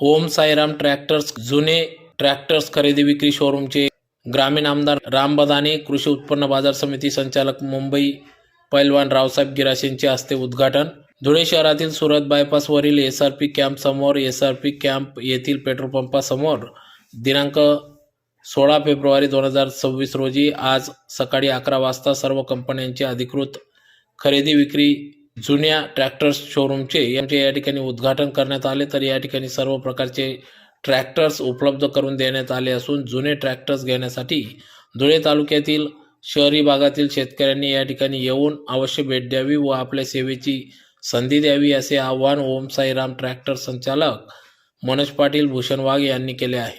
ओम Sairam tractors जुने tractors खरेदी विक्री शोरूमचे ग्रामीण आमदार राम बदाने कृषी उत्पन्न बाजार समिती संचालक मुंबई पैलवान रावसाहेब गिराशेंचे हस्ते उद्घाटन. धुळे शहरातील सुरत बायपासवरील एस आर पी कॅम्प समोर S R P camp petrol petrol पंपासमोर दिनांक सोळा फेब्रुवारी दोन हजार सव्वीस रोजी आज सकाळी अकरा वाजता सर्व कंपन्यांचे अधिकृत खरेदी विक्री जुन्या ट्रॅक्टर्स शोरूमचे यांचे या ठिकाणी उद्घाटन करण्यात आले. तर या ठिकाणी सर्व प्रकारचे ट्रॅक्टर्स उपलब्ध करून देण्यात आले असून जुने ट्रॅक्टर्स घेण्यासाठी धुळे तालुक्यातील शहरी भागातील शेतकऱ्यांनी या ठिकाणी येऊन अवश्य भेट द्यावी व आपल्या सेवेची संधी द्यावी असे आवाहन ओम साईराम ट्रॅक्टर संचालक मनोज पाटील भूषण वाघ यांनी केले आहे.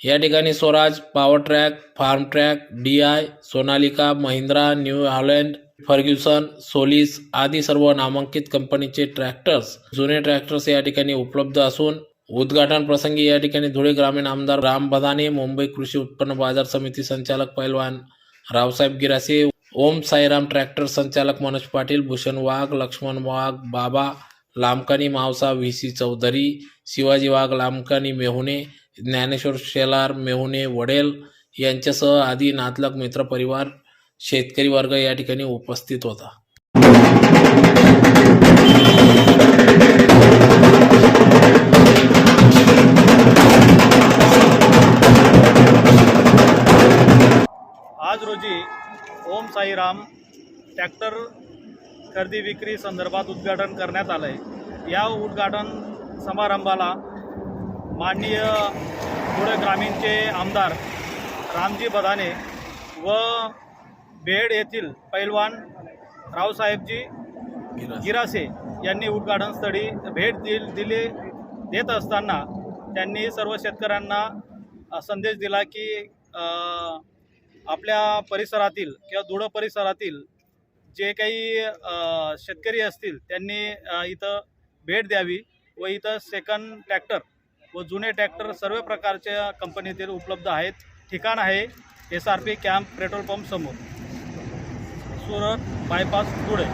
या ठिकाणी Swaraj Powertrac Farmtrac D I Sonalika Mahindra New Holland Ferguson Solis आदी सर्व नामांकित कंपनीचे ट्रॅक्टर्स जुने ट्रॅक्टर्स या ठिकाणी उपलब्ध असून उद्घाटन प्रसंगी या ठिकाणी धुळे ग्रामीण आमदार राम बदाने मुंबई कृषी उत्पन्न बाजार समिती संचालक पैलवान रावसाहेब गिरासे ओम साईराम ट्रॅक्टर संचालक मनोज पाटील भूषण वाघ लक्ष्मण वाघ बाबा लामकानी मावसा व्ही. सी. चौधरी शिवाजी वाघ लामकानी मेहुणे ज्ञानेश्वर शेलार मेहुणे वडेल यांच्यासह आदी नातलग मित्रपरिवार शेतकरी वर्ग या ठिकाणी उपस्थित होता. आज रोजी ओम साईराम ट्रॅक्टर खरेदी विक्री संदर्भात उद्घाटन करण्यात आलं आहे या उद्घाटन समारंभाला माननीय धुळे ग्रामीणचे आमदार रामजी बदाने व बेड येथील पैलवान रावसाहेबजी गिरासे. यांनी उद्घाटनस्थळी भेट दिल दिली देत असताना त्यांनी सर्व शेतकऱ्यांना संदेश दिला की आपल्या परिसरातील किंवा धुळं परिसरातील जे काही शेतकरी असतील त्यांनी इथं भेट द्यावी व इथं सेकंड ट्रॅक्टर व जुने ट्रॅक्टर सर्व प्रकारच्या कंपनीतील उपलब्ध आहेत. ठिकाण आहे S R P camp petrol pump समोर. सुरत बायपास पुढे.